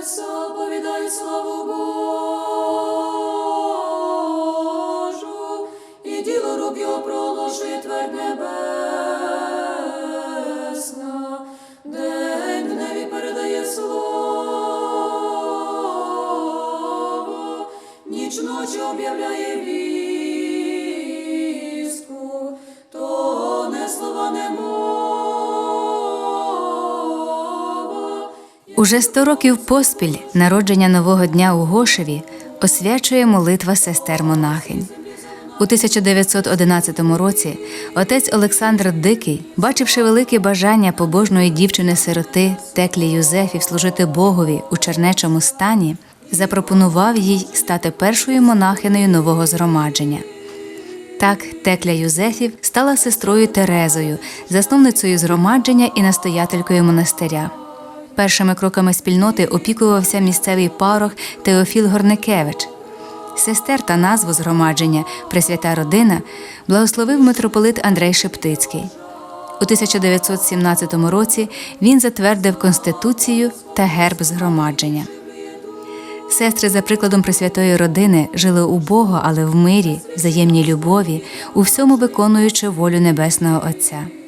небеса, повідай славу Божу, і діло рук проложи твердь небесна, Уже сто років поспіль народження нового дня у Гошеві освячує молитва сестер монахинь. У 1911 році отець Олександр Дикий, бачивши велике бажання побожної дівчини-сироти Теклі Юзефів служити Богові у чернечому стані, запропонував їй стати першою монахинею нового згромадження. Так, Текля Юзефів стала сестрою Терезою, засновницею згромадження і настоятелькою монастиря. Першими кроками спільноти опікувався місцевий парох Теофіл Горникевич. Сестер та назву згромадження Пресвята Родина благословив митрополит Андрей Шептицький. У 1917 році він затвердив Конституцію та герб згромадження. Сестри, за прикладом Пресвятої родини, жили убого, але в мирі, взаємній любові, у всьому виконуючи волю Небесного Отця.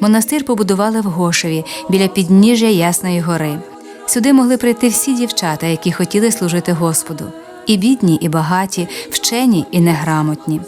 Монастир побудували в Гошеві біля підніжжя Ясної гори. Сюди могли прийти всі дівчата, які хотіли служити Господу, і бідні, і багаті, вчені і неграмотні.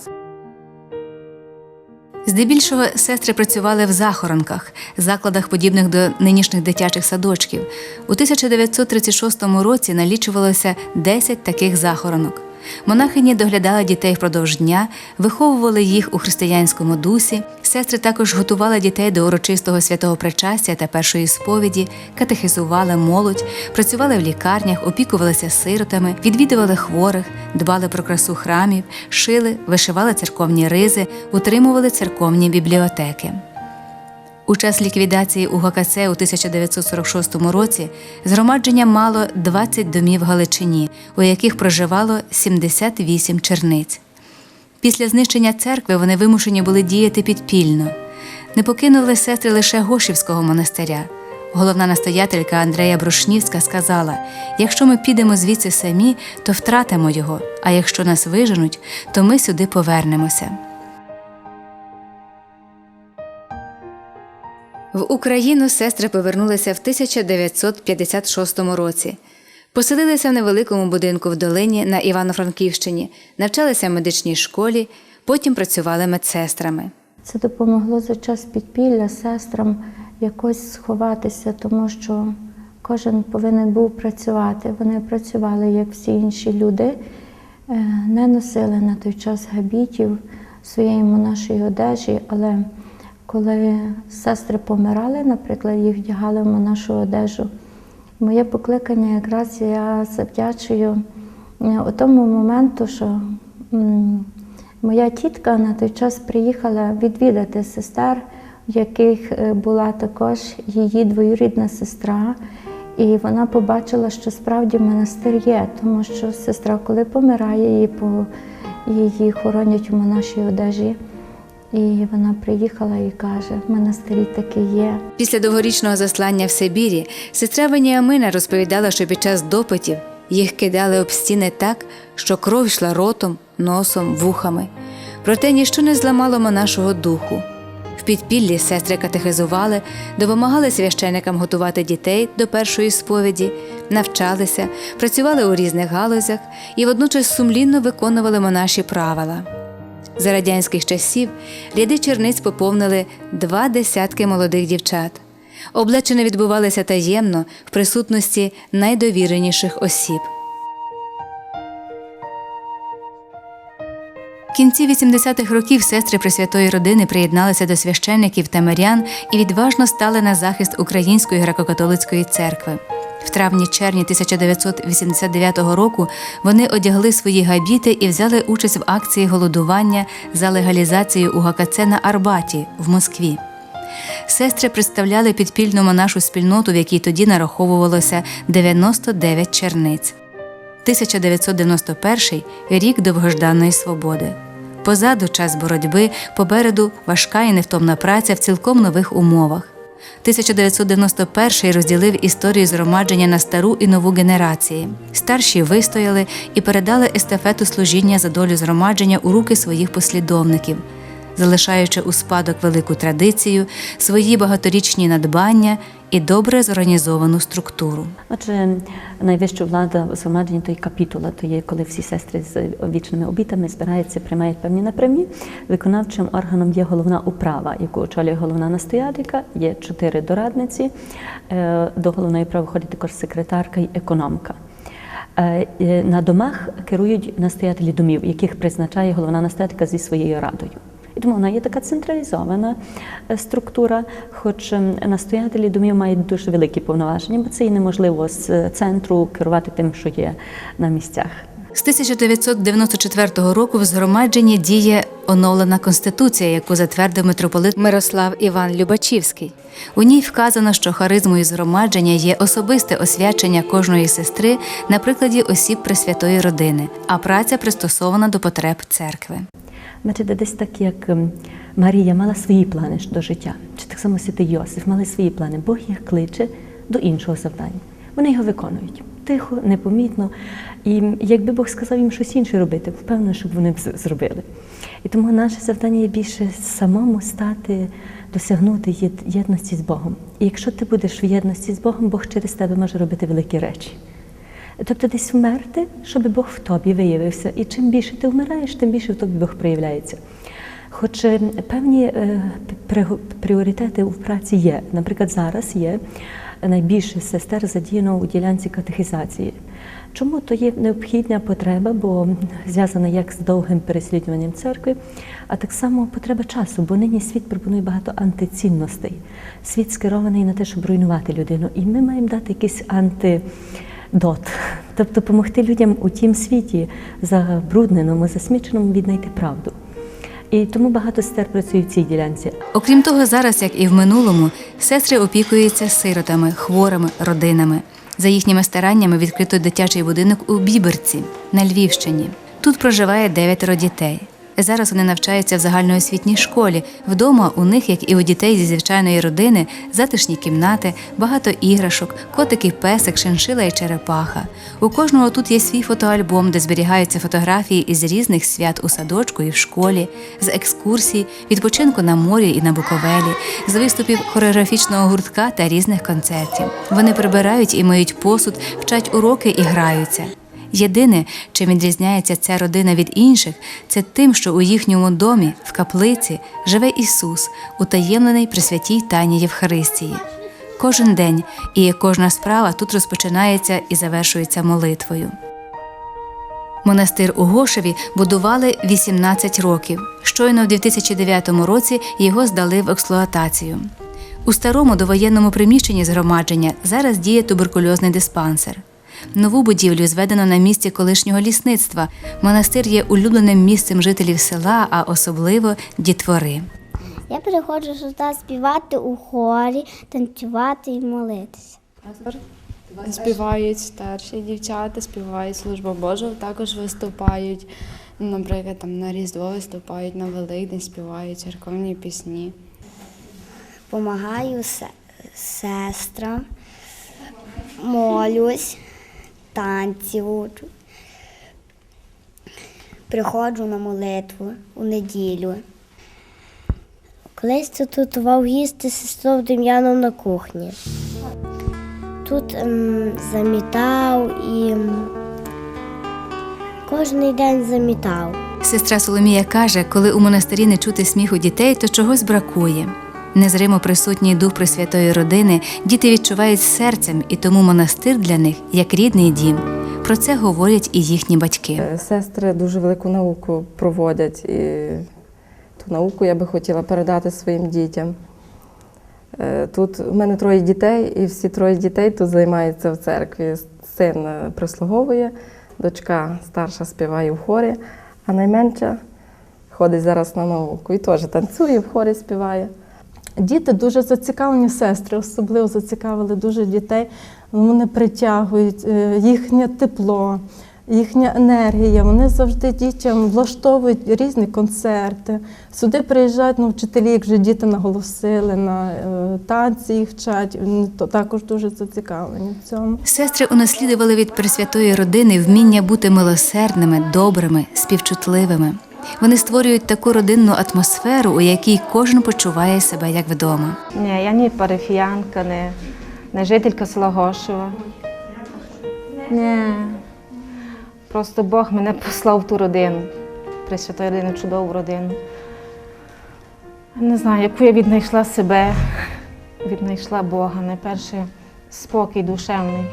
Здебільшого сестри працювали в захоронках, закладах, подібних до нинішніх дитячих садочків. У 1936 році налічувалося 10 таких захоронок. Монахині доглядали дітей впродовж дня, виховували їх у християнському дусі. Сестри також готували дітей до урочистого святого причастя та першої сповіді, катехизували молодь, працювали в лікарнях, опікувалися сиротами, відвідували хворих, дбали про красу храмів, шили, вишивали церковні ризи, утримували церковні бібліотеки. У час ліквідації УГКЦ у 1946 році згромадження мало 20 домів Галичині, у яких проживало 78 черниць. Після знищення церкви вони вимушені були діяти підпільно. Не покинули сестри лише Гошівського монастиря. Головна настоятелька Андрея Брушнівська сказала: якщо ми підемо звідси самі, то втратимо його, а якщо нас виженуть, то ми сюди повернемося. В Україну сестри повернулися в 1956 році. Поселилися в невеликому будинку в долині на Івано-Франківщині, навчалися в медичній школі, потім працювали медсестрами. Це допомогло за час підпілля сестрам якось сховатися, тому що кожен повинен був працювати. Вони працювали, як всі інші люди, е, не носили на той час габітів своєї монашої одежі, але коли сестри помирали, наприклад, їх вдягали в монашу одежу. Моє покликання якраз я завдячую е, у тому моменту, що моя тітка на той час приїхала відвідати сестер, в яких е, була також її двоюрідна сестра. І вона побачила, що справді монастир є, тому що сестра, коли помирає, її, її хоронять у монашій одежі. І вона приїхала і каже: в монастирі таки є. Після довгорічного заслання в Сибірі сестра Веніамина розповідала, що під час допитів їх кидали об стіни так, що кров йшла ротом, носом, вухами. Проте ніщо не зламало монашого духу. В підпіллі сестри катехизували, допомагали священикам готувати дітей до першої сповіді, навчалися, працювали у різних галузях і водночас сумлінно виконували монаші правила. За радянських часів ряди черниць поповнили два десятки молодих дівчат. Облачення відбувалися таємно в присутності найдовіреніших осіб. В кінці 80-х років сестри Пресвятої родини приєдналися до священників та мирян і відважно стали на захист Української греко-католицької церкви. В травні-червні 1989 року вони одягли свої габіти і взяли участь в акції голодування за легалізацію УГКЦ на Арбаті в Москві. Сестри представляли підпільну монашу спільноту, в якій тоді нараховувалося 99 черниць. 1991 рік довгожданої свободи. Позаду час боротьби, попереду важка і невтомна праця в цілком нових умовах. 1991 розділив історію згромадження на стару і нову генерації. Старші вистояли і передали естафету служіння за долю згромадження у руки своїх послідовників, залишаючи у спадок велику традицію, свої багаторічні надбання і добре зорганізовану структуру. Отже, найвища влада в згромадженні то є капітула, то є коли всі сестри з вічними обітами збираються, приймають певні напрямі. Виконавчим органом є головна управа, яку очолює головна настоятелька, є чотири дорадниці. Е, До головної управи входить також секретарка і економка. Е, е, На домах керують настоятелі домів, яких призначає головна настоятелька зі своєю радою. Тому вона є така централізована е, структура, хоч ем, настоятелі домів мають дуже великі повноваження, бо це і неможливо з е, центру керувати тим, що є на місцях. З 1994 року в згромадженні діє оновлена конституція, яку затвердив митрополит Мирослав Іван Любачівський. У ній вказано, що харизмою згромадження є особисте освячення кожної сестри на прикладі осіб Пресвятої родини, а праця пристосована до потреб церкви. Бачите, десь так, як ем, Марія мала свої плани до життя, чи так само святий Йосиф мали свої плани. Бог їх кличе до іншого завдання. Вони його виконують тихо, непомітно. І якби Бог сказав їм щось інше робити, впевнено, щоб вони б зробили. І тому наше завдання є більше самому стати, досягнути єдності з Богом. І якщо ти будеш в єдності з Богом, Бог через тебе може робити великі речі. Тобто десь вмерти, щоб Бог в тобі виявився. І чим більше ти вмираєш, тим більше в тобі Бог проявляється. Хоч е, певні е, пріоритети у праці є. Наприклад, зараз є найбільше сестер задіяно у ділянці катехізації. Чому то є необхідна потреба, бо зв'язана як з довгим переслідуванням церкви, а так само потреба часу, бо нині світ пропонує багато антицінностей. Світ скерований на те, щоб руйнувати людину. І ми маємо дати якийсь анти дот, тобто допомогти людям у тім світі забрудненому, засміченому віднайти правду. І тому багато сестер працюють в цій ділянці. Окрім того, зараз, як і в минулому, сестри опікуються сиротами, хворими родинами. За їхніми стараннями відкрито дитячий будинок у Біберці на Львівщині. Тут проживає дев'ятеро дітей. Зараз вони навчаються в загальноосвітній школі. Вдома у них, як і у дітей зі звичайної родини, затишні кімнати, багато іграшок, котики, песик, шиншила і черепаха. У кожного тут є свій фотоальбом, де зберігаються фотографії із різних свят у садочку і в школі, з екскурсій, відпочинку на морі і на Буковелі, з виступів хореографічного гуртка та різних концертів. Вони прибирають і миють посуд, вчать уроки і граються. Єдине, чим відрізняється ця родина від інших, це тим, що у їхньому домі, в каплиці, живе Ісус, утаємлений при святій тайні Євхаристії. Кожен день і кожна справа тут розпочинається і завершується молитвою. Монастир у Гошеві будували 18 років. Щойно в 2009 році його здали в експлуатацію. У старому довоєнному приміщенні згромадження зараз діє туберкульозний диспансер. Нову будівлю зведено на місці колишнього лісництва. Монастир є улюбленим місцем жителів села, а особливо дітвори. Я приходжу сюди співати у хорі, танцювати і молитися. Співають старші дівчата, співають службу Божу, також виступають. Ну, Наприклад, там на Різдво виступають, на Великдень співають церковні пісні. Помагаю се- сестрам, молюсь, танці. Приходжу на молитву у неділю. Колись тут готував їсти сестру Дем'яном на кухні. Тут ем, замітав і ем, кожен день замітав. Сестра Соломія каже, коли у монастирі не чути сміху дітей, то чогось бракує. Незримо присутній дух Пресвятої родини діти відчувають серцем, і тому монастир для них як рідний дім. Про це говорять і їхні батьки. Е, Сестри дуже велику науку проводять, і ту науку я би хотіла передати своїм дітям. Е, Тут у мене троє дітей, і всі троє дітей тут займаються в церкві. Син е, прислуговує, дочка старша співає в хорі, а найменша ходить зараз на науку і теж танцює, в хорі співає. Діти дуже зацікавлені, сестри особливо зацікавили дуже дітей. Вони притягують е, їхнє тепло, їхня енергія. Вони завжди дітям влаштовують різні концерти. Сюди приїжджають ну, вчителі, як вже діти наголосили, на е, танці їх вчать. Вони також дуже зацікавлені в цьому. Сестри унаслідували від Пресвятої родини вміння бути милосердними, добрими, співчутливими. Вони створюють таку родинну атмосферу, у якій кожен почуває себе як вдома. Ні, я не парафіянка, не, не жителька села Гошева. Ні. Просто Бог мене послав в ту родину, Пресвятої родину, чудову родину. Не знаю, яку я віднайшла себе, віднайшла Бога, найперше спокій душевний.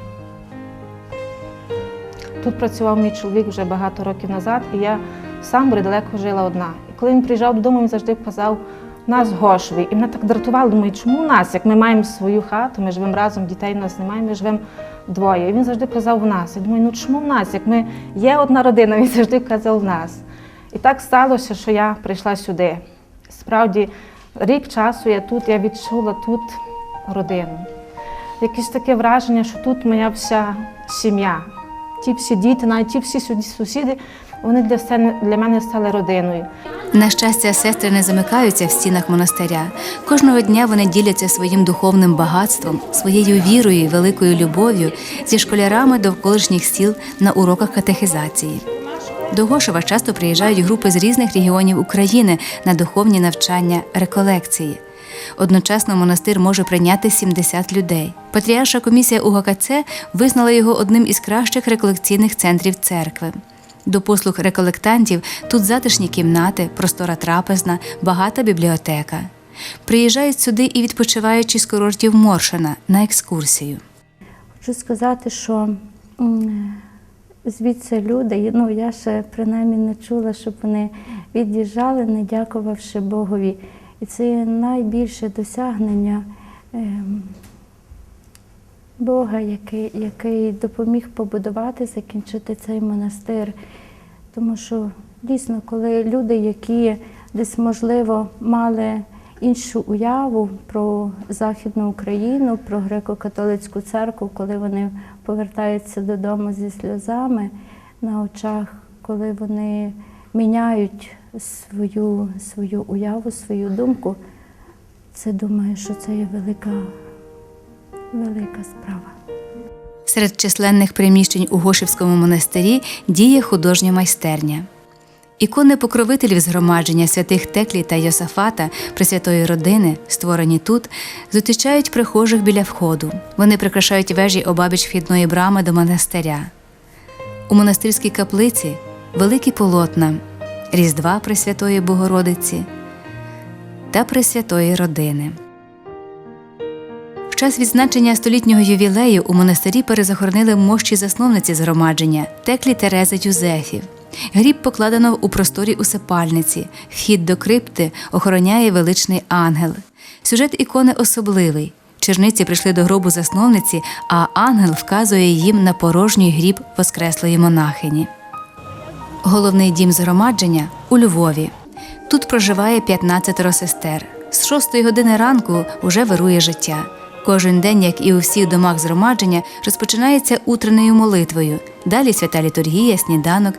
Тут працював мій чоловік вже багато років назад, і я сам далеко жила одна. І коли він приїжджав додому, він завжди казав, нас Гошові. І мене так дратувало, думаю, чому у нас, як ми маємо свою хату, ми живемо разом, дітей у нас немає, ми живемо двоє. І він завжди казав в нас. Я думаю, ну чому в нас? Як ми є одна родина, він завжди казав в нас. І так сталося, що я прийшла сюди. Справді, рік часу я тут, я відчула тут родину. Якесь таке враження, що тут моя вся сім'я. Ті всі діти, навіть ті всі сусіди, вони для, все- для мене стали родиною. На щастя, сестри не замикаються в стінах монастиря. Кожного дня вони діляться своїм духовним багатством, своєю вірою великою любов'ю зі школярами довколишніх сіл на уроках катехизації. До Гошева часто приїжджають групи з різних регіонів України на духовні навчання, реколекції. Одночасно монастир може прийняти 70 людей. Патріарша комісія УГКЦ визнала його одним із кращих реколекційних центрів церкви. До послуг реколектантів тут затишні кімнати, простора трапезна, багата бібліотека. Приїжджають сюди і відпочиваючі з курортів Моршина на екскурсію. Хочу сказати, що звідси люди, ну я ще принаймні не чула, щоб вони від'їжджали, не дякувавши Богові. І це найбільше досягнення ем, Бога, який, який допоміг побудувати, закінчити цей монастир. Тому що дійсно, коли люди, які десь, можливо, мали іншу уяву про Західну Україну, про греко-католицьку церкву, коли вони повертаються додому зі сльозами на очах, коли вони міняють свою, свою уяву, свою думку, це думаю, що це є велика, велика справа. Серед численних приміщень у Гошівському монастирі діє художня майстерня. Ікони покровителів згромадження святих Теклі та Йосафата Пресвятої родини, створені тут, зустрічають прихожих біля входу. Вони прикрашають вежі обабіч вхідної брами до монастиря. У монастирській каплиці великі полотна Різдва Пресвятої Богородиці та Пресвятої родини. Час відзначення столітнього ювілею у монастирі перезахоронили мощі засновниці згромадження Теклі Терези Юзефів. Гріб покладено у просторі усипальниці. Вхід до крипти охороняє величний ангел. Сюжет ікони особливий. Черниці прийшли до гробу засновниці, а ангел вказує їм на порожній гріб воскреслої монахині. Головний дім згромадження у Львові. Тут проживає 15 сестер. З 6 години ранку уже вирує життя. Кожен день, як і у всіх домах згромадження, розпочинається утренною молитвою. Далі свята літургія, сніданок.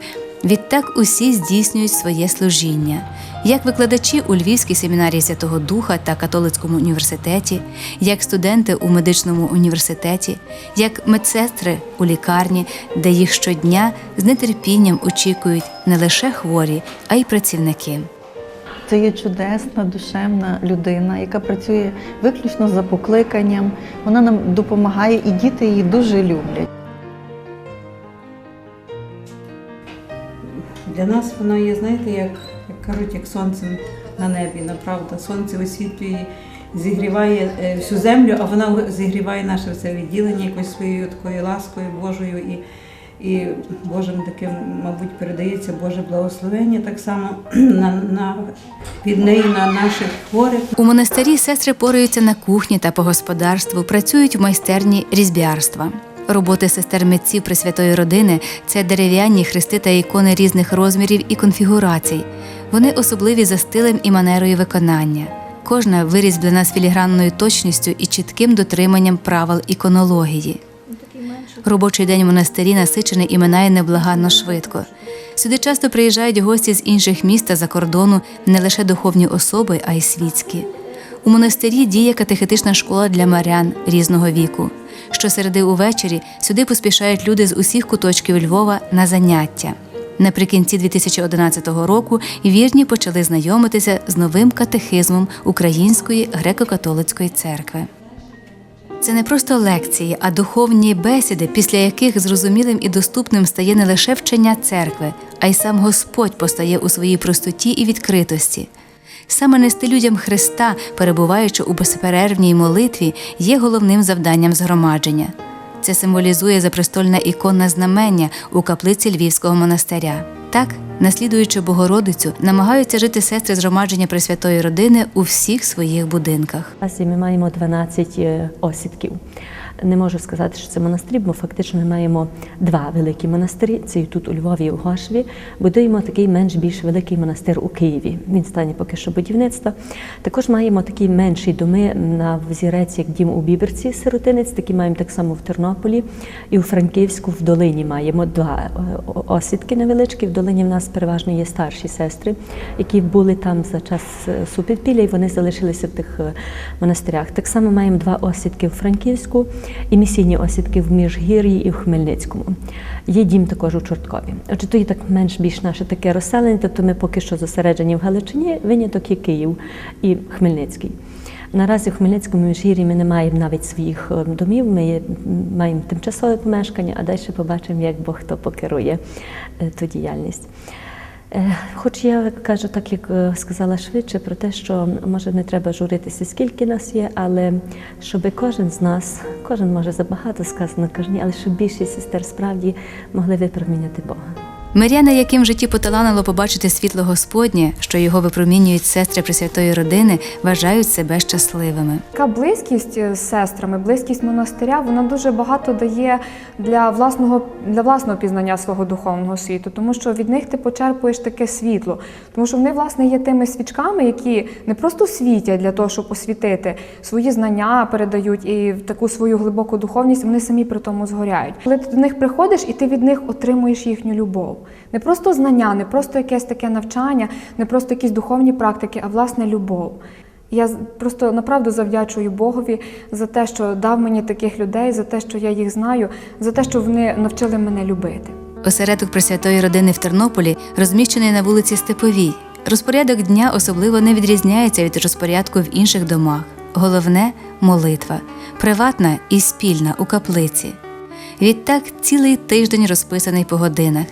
Відтак усі здійснюють своє служіння. Як викладачі у Львівській семінарії Святого Духа та католицькому університеті, як студенти у медичному університеті, як медсестри у лікарні, де їх щодня з нетерпінням очікують не лише хворі, а й працівники. Це є чудесна, душевна людина, яка працює виключно за покликанням. Вона нам допомагає, і діти її дуже люблять. Для нас воно є, знаєте, як, як кажуть, як сонце на небі. Направда, сонце освітлює, зігріває е, всю землю, а вона зігріває наше все відділення якось своєю такою ласкою Божою і. І Божим таким, мабуть, передається Боже благословення так само на, на, від неї на наших хворих. У монастирі сестри пораються на кухні та по господарству, працюють в майстерні різьбярства. Роботи сестер митців Пресвятої родини це дерев'яні хрести та ікони різних розмірів і конфігурацій. Вони особливі за стилем і манерою виконання. Кожна вирізблена з філігранною точністю і чітким дотриманням правил іконології. Робочий день в монастирі насичений і минає неблаганно швидко. Сюди часто приїжджають гості з інших міст та за кордону, не лише духовні особи, а й світські. У монастирі діє катехетична школа для марян різного віку. Щосереди увечері сюди поспішають люди з усіх куточків Львова на заняття. Наприкінці 2011 року вірні почали знайомитися з новим катехизмом Української греко-католицької церкви. Це не просто лекції, а духовні бесіди, після яких зрозумілим і доступним стає не лише вчення церкви, а й сам Господь постає у своїй простоті і відкритості. Саме нести людям Христа, перебуваючи у безперервній молитві, є головним завданням згромадження. Це символізує запрестольне іконне знамення у каплиці Львівського монастиря. Так, наслідуючи Богородицю, намагаються жити сестри згромадження Пресвятої родини у всіх своїх будинках. Ми маємо 12 е, осідків. Не можу сказати, що це монастирі, бо фактично ми маємо два великі монастирі. Це і тут у Львові і у Гошві. Будуємо такий менш більш великий монастир у Києві. Він стане поки що будівництва. Також маємо такі менші доми на взірець, як дім у Біберці, сиротинець. Такі маємо так само в Тернополі і у Франківську в долині маємо два е, осідки невеличкі. В долині в нас переважно є старші сестри, які були там за час е, супідпілля, і вони залишилися в тих е, монастирях. Так само маємо два осідки в Франківську і місійні осідки в Міжгір'ї і в Хмельницькому. Є дім також у Чорткові. Отже, то є так менш більш наше таке розселення, тобто ми поки що зосереджені в Галичині, виняток є Київ і Хмельницький. Наразі в Хмельницькому міжгір'ї ми не маємо навіть своїх е, домів, ми маємо тимчасове помешкання, а далі побачимо, як Бог хто покерує е, ту діяльність. Е, Хоч я кажу, так як е, сказала швидше, про те, що може не треба журитися, скільки нас є, але щоб кожен з нас, кожен може забагато сказано, кожні, але щоб більшість сестер справді могли випроміняти Бога. Миряни, яким в житті поталанило побачити світло Господнє, що його випромінюють сестри Пресвятої родини, вважають себе щасливими. Така близькість з сестрами, близькість монастиря, вона дуже багато дає для власного для власного пізнання свого духовного світу, тому що від них ти почерпуєш таке світло, тому що вони власне є тими свічками, які не просто світять для того, щоб освітити свої знання, передають і таку свою глибоку духовність, вони самі при тому згоряють. Коли ти до них приходиш і ти від них отримуєш їхню любов. Не просто знання, не просто якесь таке навчання, не просто якісь духовні практики, а власне любов. Я просто направду завдячую Богові за те, що дав мені таких людей, за те, що я їх знаю, за те, що вони навчили мене любити. Осередок Пресвятої родини в Тернополі розміщений на вулиці Степовій. Розпорядок дня особливо не відрізняється від розпорядку в інших домах. Головне молитва, приватна і спільна у каплиці. Відтак цілий тиждень розписаний по годинах.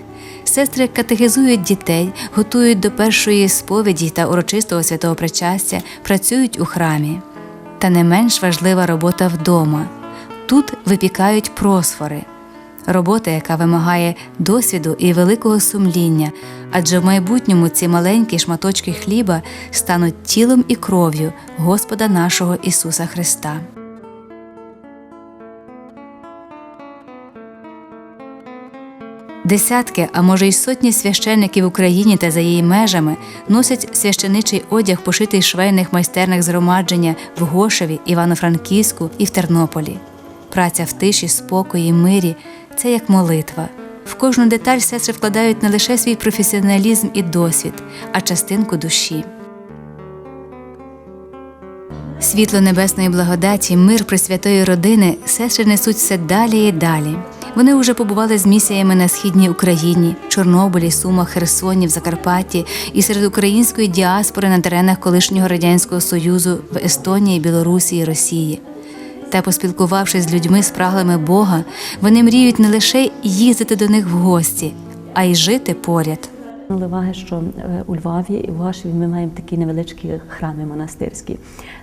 Сестри катехизують дітей, готують до першої сповіді та урочистого святого причастя, працюють у храмі. Та не менш важлива робота вдома. Тут випікають просфори. Робота, яка вимагає досвіду і великого сумління, адже в майбутньому ці маленькі шматочки хліба стануть тілом і кров'ю Господа нашого Ісуса Христа. Десятки, а може й сотні священників в Україні та за її межами носять священичий одяг, пошитий швейних майстернях згромадження в Гошеві, Івано-Франківську і в Тернополі. Праця в тиші, спокої, мирі це як молитва. В кожну деталь сестри вкладають не лише свій професіоналізм і досвід, а частинку душі. Світло небесної благодаті, мир Пресвятої родини сестри несуть все далі і далі. Вони вже побували з місіями на східній Україні, Чорнобилі, Сумах, Херсоні, в Закарпатті і серед української діаспори на теренах колишнього радянського союзу в Естонії, Білорусі і Росії. Та, поспілкувавшись з людьми спраглими Бога, вони мріють не лише їздити до них в гості, а й жити поряд. Звернули уваги, що е, у Львові і в Гошеві ми маємо такі невеличкі храми монастирські.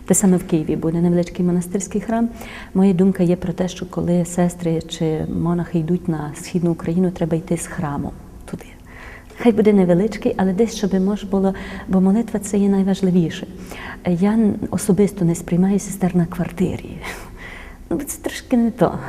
Те саме в Києві буде невеличкий монастирський храм. Моя думка є про те, що коли сестри чи монахи йдуть на східну Україну, треба йти з храму туди. Хай буде невеличкий, але десь, щоб можна було, бо молитва це є найважливіше. Я особисто не сприймаю сестер на квартирі. Ну, це трошки не то.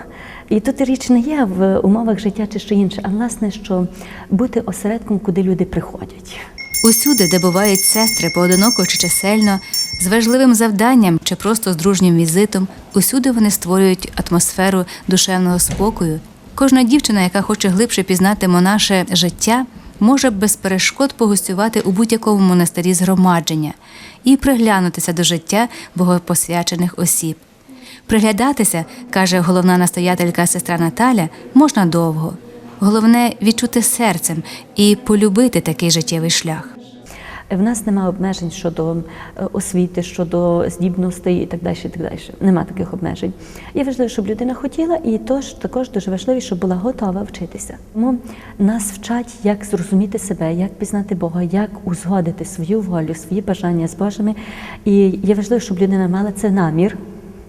І тут річ не є в умовах життя чи що інше, а власне, що бути осередком, куди люди приходять. Усюди, де бувають сестри, поодиноко чи чисельно, З важливим завданням чи просто з дружнім візитом усюди вони створюють атмосферу душевного спокою. Кожна дівчина, яка хоче глибше пізнати монаше життя, може без перешкод погостювати у будь-якому монастирі згромадження і приглянутися до життя богопосвячених осіб. Приглядатися, каже головна настоятелька сестра Наталя, можна довго. Головне відчути серцем і полюбити такий життєвий шлях. В нас немає обмежень щодо е, освіти, щодо здібностей і так далі. І так далі. Нема таких обмежень. Є важливо, щоб людина хотіла, і тож також дуже важливо, щоб була готова вчитися. Тому нас вчать, як зрозуміти себе, як пізнати Бога, як узгодити свою волю, свої бажання з Божими. І є важливо, щоб людина мала це намір.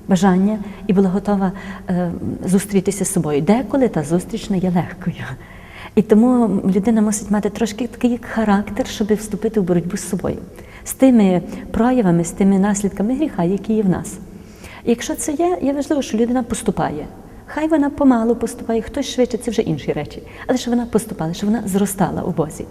Бажання і була готова е, зустрітися з собою. Деколи та зустріч не є легкою. І тому людина мусить мати трошки такий характер, щоб вступити в боротьбу з собою, з тими проявами, з тими наслідками гріха, які є в нас. І якщо це є, є важливо, що людина поступає. Хай вона помалу поступає, хтось швидше, це вже інші речі, але що вона поступала, що вона зростала у Бозі.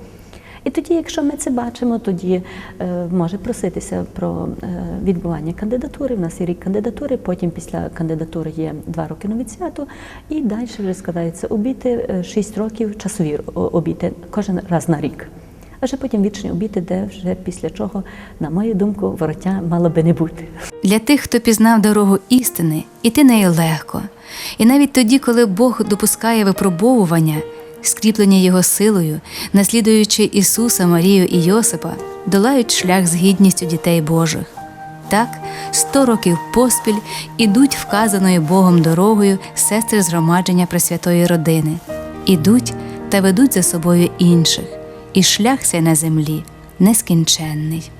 І тоді, якщо ми це бачимо, тоді е, може проситися про е, відбування кандидатури. У нас є рік кандидатури, потім після кандидатури є два роки новіціату, і далі вже складається обіти е, 6 років часові обіти кожен раз на рік. А вже потім вічні обіти, де вже після чого, на мою думку, вороття мало би не бути. Для тих, хто пізнав дорогу істини, іти нею легко. І навіть тоді, коли Бог допускає випробовування, скріплення його силою, наслідуючи Ісуса, Марію і Йосипа, долають шлях з гідністю дітей Божих. Так, сто років поспіль ідуть вказаною Богом дорогою сестри згромадження Пресвятої родини, ідуть та ведуть за собою інших, і шлях цей на землі нескінченний.